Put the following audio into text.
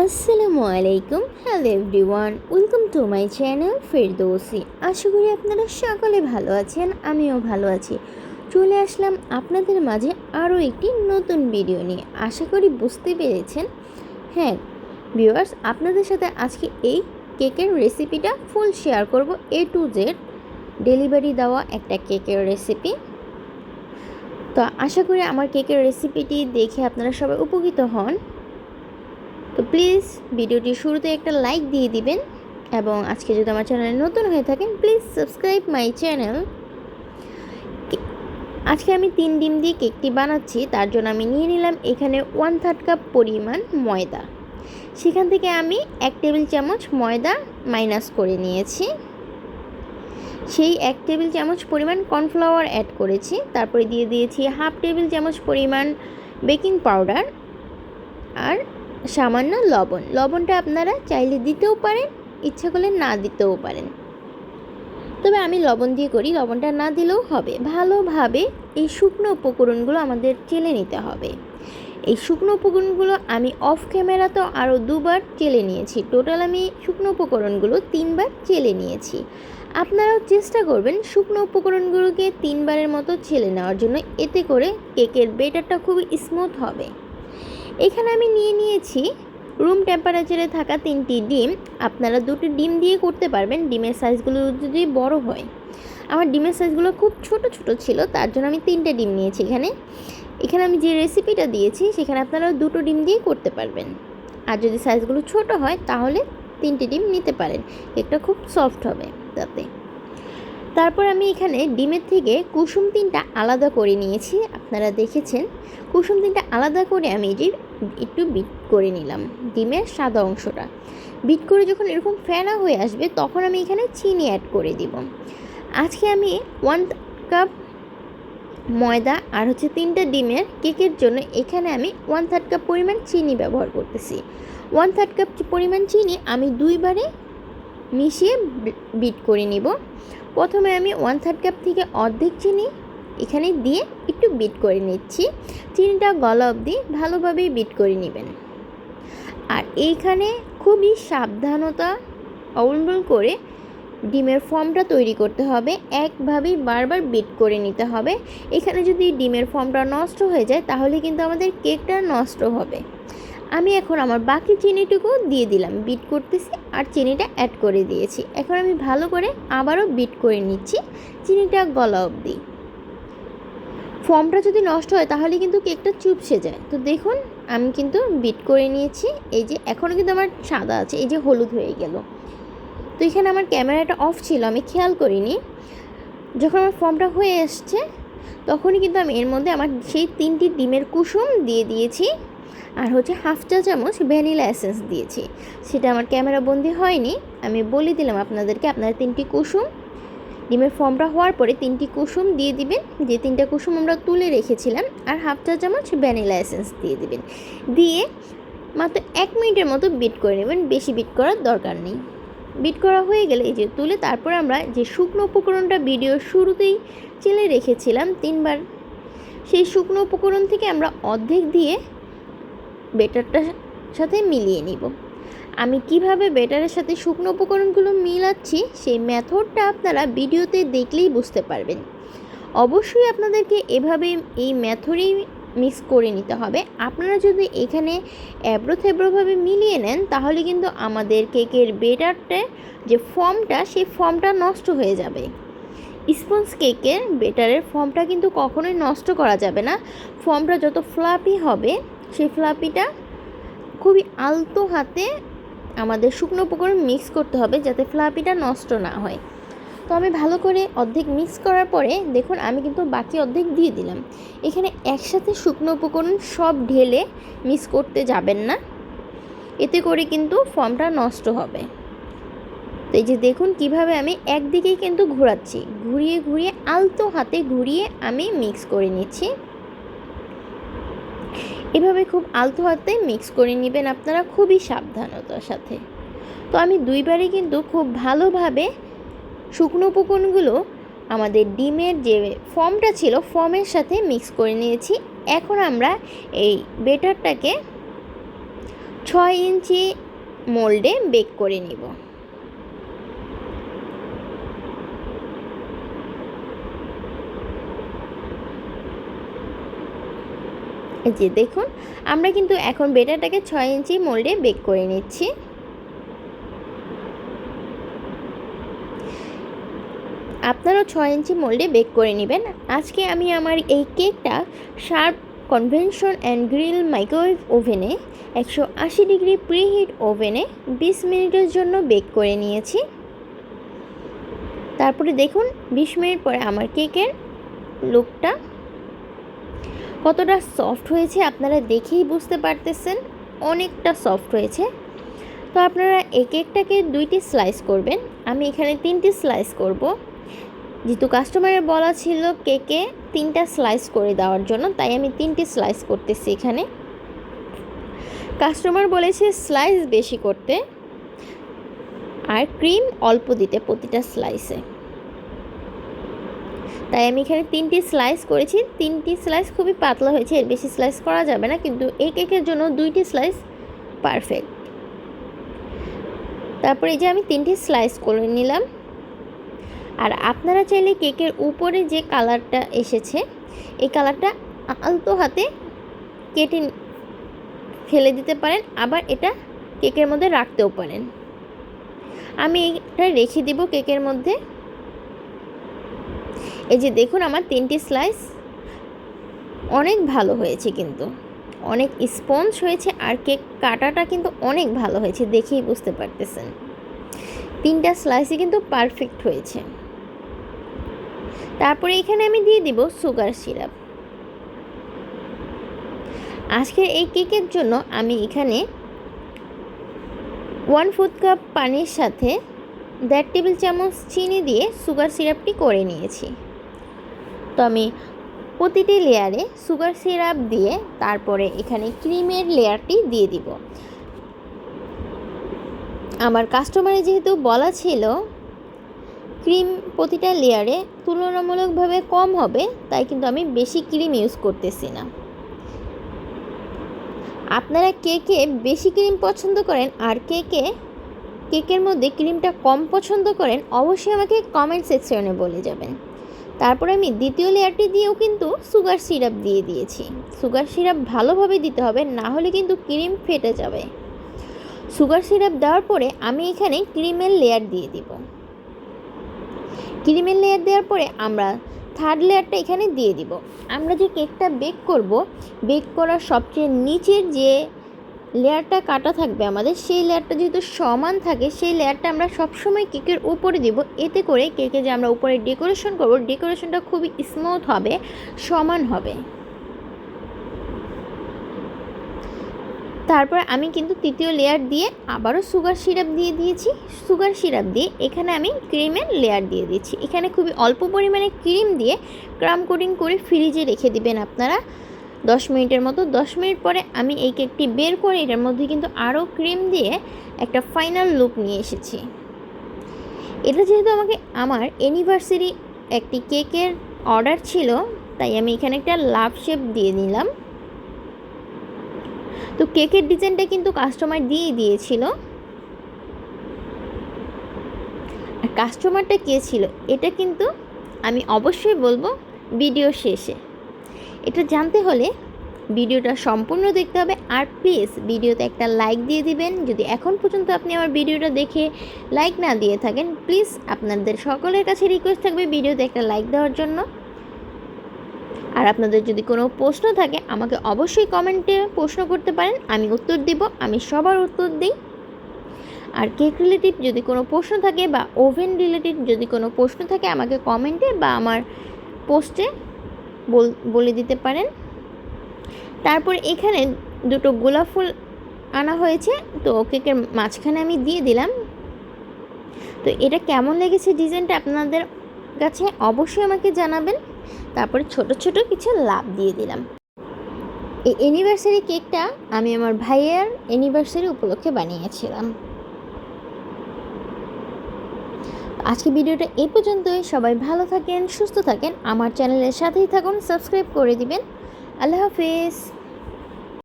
আসসালামু আলাইকুম। Hello everyone welcome to my channel Ferdousi আশা করি আপনারা সকলে ভালো আছেন, আমিও ভালো আছি। চলে আসলাম আপনাদের মাঝে আরও একটি নতুন ভিডিও নিয়ে। আশা করি বুঝতে পেরেছেন। হ্যাঁ ভিউয়ার্স আপনাদের সাথে আজকে এই কেকের রেসিপিটা ফুল শেয়ার করব এ টু জেড ডেলিভারি দেওয়া একটা কেকের রেসিপি তো আশা করি আমার কেকের রেসিপিটি দেখে আপনারা সবাই উপকৃত হন। প্লিজ ভিডিওটি শুরুতে একটা লাইক দিয়ে দিবেন এবং আজকে যদি আমার চ্যানেলে নতুন হয়ে থাকেন, প্লিজ সাবস্ক্রাইব মাই চ্যানেল। আজকে আমি তিন ডিম দিয়ে কেকটি বানাচ্ছি, তার জন্য আমি নিয়ে নিলাম এখানে ওয়ান থার্ড কাপ পরিমাণ ময়দা। সেখান থেকে আমি এক টেবিল চামচ ময়দা মাইনাস করে নিয়েছি। সেই এক টেবিল চামচ পরিমাণ কর্নফ্লাওয়ার অ্যাড করেছি, তারপরে দিয়ে দিয়েছি হাফ টেবিল চামচ পরিমাণ বেকিং পাউডার আর সামান্য লবণ। লবণটা আপনারা চাইলে দিতেও পারেন, ইচ্ছা করলে না দিতেও পারেন। তবে আমি লবণ দিয়ে করি, লবণটা না দিলেও হবে। ভালোভাবে এই শুকনো উপকরণগুলো আমাদের চেলে নিতে হবে। এই শুকনো উপকরণগুলো আমি অফ ক্যামেরাতেও আরও দুবার চেলে নিয়েছি। টোটাল আমি শুকনো উপকরণগুলো তিনবার চেলে নিয়েছি। আপনারাও চেষ্টা করবেন শুকনো উপকরণগুলোকে তিনবারের মতো ছেলে নেওয়ার জন্য। এতে করে কেকের বেটারটা খুবই স্মুথ হবে। এখানে আমি নিয়ে নিয়েছি রুম টেম্পারেচারে থাকা তিনটি ডিম। আপনারা দুটি ডিম দিয়ে করতে পারবেন। ডিমের সাইজগুলো যদি বড় হয়। আমার ডিমের সাইজগুলো খুব ছোট ছোট ছিল, তার জন্য আমি তিনটে ডিম নিয়েছি এখানে। এখানে আমি যে রেসিপিটা দিয়েছি, সেখানে আপনারা দুটো ডিম দিয়ে করতে পারবেন। আর যদি সাইজগুলো ছোট হয়, তাহলে তিনটে ডিম নিতে পারেন। কেকটা খুব সফট হবে তাতে। তারপর আমি এখানে ডিমের থেকে কুসুম তিনটা আলাদা করে নিয়েছি। আপনারা দেখেছেন, কুসুম তিনটা আলাদা করে আমি যে একটু বিট করে নিলাম, ডিমের সাদা অংশটা। বিট করে যখন এরকম ফেনা হয়ে আসবে, তখন আমি এখানে চিনি অ্যাড করে দিব। আজকে আমি ওয়ান কাপ ময়দা আর হচ্ছে তিনটা ডিমের কেকের জন্য এখানে আমি ওয়ান থার্ড কাপ পরিমাণ চিনি ব্যবহার করতেছি। ওয়ান থার্ড কাপ পরিমাণ চিনি আমি দুইবারে মিশিয়ে বিট করে নিব। প্রথমে আমি ওয়ান থার্ড কাপ থেকে অর্ধেক চিনি এখানে দিয়ে একটু বিট করে নিচ্ছি। চিনিটা গলা অবধি ভালোভাবে বিট করে নেবেন। আর এইখানে খুবই সাবধানতা অবলম্বন করে ডিমের ফর্মটা তৈরি করতে হবে। একভাবেই বারবার বিট করে নিতে হবে। এখানে যদি ডিমের ফর্মটা নষ্ট হয়ে যায়, তাহলে কিন্তু আমাদের কেকটা নষ্ট হবে। আমি এখন আমার বাকি চিনিটুকু দিয়ে দিলাম। বিট করতেছি আর চিনিটা অ্যাড করে দিয়েছি। এখন আমি ভালো করে আবারও বিট করে নিচ্ছি। চিনিটা গলা অবধি। ফর্মটা যদি নষ্ট হয় তাহলে কিন্তু কেকটা চুপসে যায়। তো দেখুন, আমি কিন্তু বিট করে নিয়েছি। এই যে এখনও কিন্তু আমার সাদা আছে, এই যে হলুদ হয়ে গেল। তো এখানে আমার ক্যামেরাটা অফ ছিল, আমি খেয়াল করিনি। যখন আমার ফর্মটা হয়ে এসছে, তখনই কিন্তু আমি এর মধ্যে আমার সেই তিনটি ডিমের কুসুম দিয়ে দিয়েছি। আর হচ্ছে হাফ চা চামচ ভ্যানিলা এসেন্স দিয়েছি। সেটা আমার ক্যামেরা বন্দি হয়নি। আমি বলে দিলাম আপনাদেরকে, আপনারা তিনটি কুসুম, ডিমের ফর্মটা হওয়ার পরে তিনটি কুসুম দিয়ে দিবেন। যে তিনটা কুসুম আমরা তুলে রেখেছিলাম, আর হাফ চা চামচ ভ্যানিলা এসেন্স দিয়ে দিবেন। দিয়ে মাত্র এক মিনিটের মতো বিট করে নেবেন, বেশি বিট করার দরকার নেই। বিট করা হয়ে গেলে এই যে তুলে তারপর আমরা যে শুকনো উপকরণটা ভিডিও শুরুতেই চেলে রেখেছিলাম তিনবার, সেই শুকনো উপকরণ থেকে আমরা অর্ধেক দিয়ে বেটারটার সাথে মিলিয়ে নিব। আমি কীভাবে বেটারের সাথে শুকনো উপকরণগুলো মিলাচ্ছি সেই মেথডটা আপনারা ভিডিওতে দেখলেই বুঝতে পারবেন। অবশ্যই আপনাদেরকে এভাবে এই মেথডেই মিক্স করে নিতে হবে। আপনারা যদি এখানে অ্যাব্রো থেব্রোভাবে মিলিয়ে নেন, তাহলে কিন্তু আমাদের কেকের বেটারটা যে ফর্মটা, সেই ফর্মটা নষ্ট হয়ে যাবে। স্পঞ্জ কেকের বেটারের ফর্মটা কিন্তু কখনোই নষ্ট করা যাবে না। ফর্মটা যত ফ্লাপি হবে সেই ফ্লাপিটা খুবই আলতো হাতে আমাদের শুকনো উপকরণ মিক্স করতে হবে যাতে ফ্লাপিটা নষ্ট না হয়। তো আমি ভালো করে অর্ধেক মিক্স করার পরে দেখুন আমি কিন্তু বাকি অর্ধেক দিয়ে দিলাম। এখানে একসাথে শুকনো উপকরণ সব ঢেলে মিক্স করতে যাবেন না। এতে করে কিন্তু ফর্মটা নষ্ট হবে। তো এই যে দেখুন কীভাবে আমি একদিকেই কিন্তু ঘোরাচ্ছি। ঘুরিয়ে ঘুরিয়ে আলতো হাতে ঘুরিয়ে আমি মিক্স করে নিচ্ছি। এভাবে খুব আলতো হাতে মিক্স করে নেবেন আপনারা খুবই সাবধানতার সাথে। তো আমি দুইবারই কিন্তু খুব ভালোভাবে শুকনো উপকরণগুলো আমাদের ডিমের যে ফর্মটা ছিল, ফর্মের সাথে মিক্স করে নিয়েছি। এখন আমরা এই বেটারটাকে ছয় ইঞ্চি মোল্ডে বেক করে নিব। যে দেখুন, আমরা কিন্তু এখন বেটারটাকে ছয় ইঞ্চি মোল্ডে বেক করে নিচ্ছি। আপনারাও ছয় ইঞ্চি মোল্ডে বেক করে নেবেন। আজকে আমি আমার এই কেকটা Sharp convection and grill microwave ওভেনে একশো আশি ডিগ্রি প্রিহিট ওভেনে বিশ মিনিটের জন্য বেক করে নিয়েছি। তারপরে দেখুন, বিশ মিনিট পরে আমার কেকের লুকটা কতটা সফট হয়েছে আপনারা দেখেই বুঝতে পারতেছেন, অনেকটা সফট হয়েছে। তো আপনারা এই কেকটাকে দুইটি স্লাইস করবেন। আমি এখানে তিনটি স্লাইস করব। যেহেতু কাস্টমারের বলা ছিল কেকে তিনটা স্লাইস করে দেওয়ার জন্য, তাই আমি তিনটি স্লাইস করতেছি এখানে। কাস্টমার বলেছে স্লাইস বেশি করতে, আর ক্রিম অল্প দিতে প্রতিটা স্লাইসে তাই আমি এখানে তিনটি স্লাইস করেছি। তিনটি স্লাইস খুবই পাতলা হয়েছে, এর বেশি স্লাইস করা যাবে না, কিন্তু এই কেকের জন্য দুইটি স্লাইস পারফেক্ট তারপরে এই যে আমি তিনটি স্লাইস করে নিলাম। আর আপনারা চাইলে কেকের উপরে যে কালারটা এসেছে, এই কালারটা আলতো হাতে কেটে ফেলে দিতে পারেন, আবার এটা কেকের মধ্যে রাখতেও পারেন। আমি এটা রেখে দিব কেকের মধ্যে। এই যে দেখুন আমার তিনটি স্লাইস অনেক ভালো হয়েছে কিন্তু। অনেক স্পঞ্জ হয়েছে আর কেক কাটাটা কিন্তু অনেক ভালো হয়েছে, দেখেই বুঝতে পারতেছেন। তিনটা স্লাইসই কিন্তু পারফেক্ট হয়েছে। তারপরে এখানে আমি দিয়ে দিব সুগার সিরাপ আজকের এই কেকের জন্য আমি এখানে ওয়ান ফুড কাপ পানির সাথে দেড় টেবিল চামচ চিনি দিয়ে সুগার সিরাপটি করে নিয়েছি। তো আমি প্রতিটি লেয়ারে সুগার সিরাপ দিয়ে তারপরে এখানে ক্রিমের লেয়ারটি দিয়ে দিব। আমার কাস্টমারে যেহেতু বলা ছিল, ক্রিম প্রতিটা লেয়ারে তুলনামূলকভাবে কম হবে, তাই কিন্তু আমি বেশি ক্রিম ইউজ করতেছি না। আপনারা কে কে বেশি ক্রিম পছন্দ করেন আর কে কে কেকের মধ্যে ক্রিমটা কম পছন্দ করেন, অবশ্যই আমাকে কমেন্ট সেকশনে বলে যাবেন। তারপরে আমি দ্বিতীয় লেয়ারটি দিয়েও কিন্তু সুগার সিরাপ দিয়ে দিয়েছি। সুগার সিরাপ ভালোভাবে দিতে হবে, না হলে কিন্তু ক্রিম ফেটে যাবে। সুগার সিরাপ দেওয়ার পরে আমি এখানে ক্রিমের লেয়ার দিয়ে দিব। ক্রিমের লেয়ার দেওয়ার পরে আমরা থার্ড লেয়ারটা এখানে দিয়ে দিব। আমরা যে কেকটা বেক করব, বেক করার সবচেয়ে নিচের যে লেয়ারটা কাটা থাকবে আমাদের, সেই লেয়ারটা যেহেতু সমান থাকে, সেই লেয়ারটা আমরা সবসময় কেকের উপরে দিব। এতে করে কেকে যে আমরা উপরে ডেকোরেশন করব, ডেকোরেশনটা খুবই স্মুথ হবে, সমান হবে। তারপর আমি কিন্তু তৃতীয় লেয়ার দিয়ে আবারও সুগার সিরাপ দিয়ে দিয়েছি। সুগার সিরাপ দিয়ে এখানে আমি ক্রিমের লেয়ার দিয়ে দিচ্ছি। এখানে খুবই অল্প পরিমাণে ক্রিম দিয়ে ক্রাম কোটিং করে ফ্রিজে রেখে দিবেন আপনারা। দশ মিনিটের মতো। দশ মিনিট পরে আমি এই কেকটি বের করে এটার মধ্যে কিন্তু আরও ক্রিম দিয়ে একটা ফাইনাল লুক নিয়ে এসেছি। এটা যেহেতু আমাকে আমার অ্যানিভার্সারি একটি কেকের অর্ডার ছিল, তাই আমি এখানে একটা লাভ শেপ দিয়ে নিলাম। তো কেকের ডিজাইনটা কিন্তু কাস্টমার দিয়েই দিয়েছিল। কাস্টমারটা কে ছিল, এটা কিন্তু আমি অবশ্যই বলব ভিডিও শেষে। এটা জানতে হলে ভিডিওটা সম্পূর্ণ দেখতে হবে আর প্লিজ ভিডিওতে একটা লাইক দিয়ে দিবেন। যদি এখন পর্যন্ত আপনি আমার ভিডিওটা দেখে লাইক না দিয়ে থাকেন, প্লিজ আপনাদের সকলের কাছে রিকোয়েস্ট থাকবে ভিডিওতে একটা লাইক দেওয়ার জন্য। আর আপনাদের যদি কোনো প্রশ্ন থাকে, আমাকে অবশ্যই কমেন্টে প্রশ্ন করতে পারেন। আমি উত্তর দিব, আমি সবার উত্তর দিই। আর কেক রিলেটিভ যদি কোনো প্রশ্ন থাকে বা ওভেন রিলেটেড যদি কোনো প্রশ্ন থাকে, আমাকে কমেন্টে বা আমার পোস্টে বলে দিতে পারেন। তারপর এখানে দুটো গোলাপ ফুল আনা হয়েছে। তো কেকের মাঝখানে আমি দিয়ে দিলাম। তো এটা কেমন লেগেছে ডিজাইনটা আপনাদের কাছে অবশ্যই আমাকে জানাবেন। তারপরে ছোট ছোট কিছু লাভ দিয়ে দিলাম। এই অ্যানিভার্সারি কেকটা আমি আমার ভাইয়ের অ্যানিভার্সারি উপলক্ষে বানিয়েছিলাম। আজকে ভিডিওটা এ পর্যন্তই। সবাই ভালো থাকেন, সুস্থ থাকেন। আমার চ্যানেলের সাথেই থাকুন, সাবস্ক্রাইব করে দিবেন। আল্লাহ হাফিজ।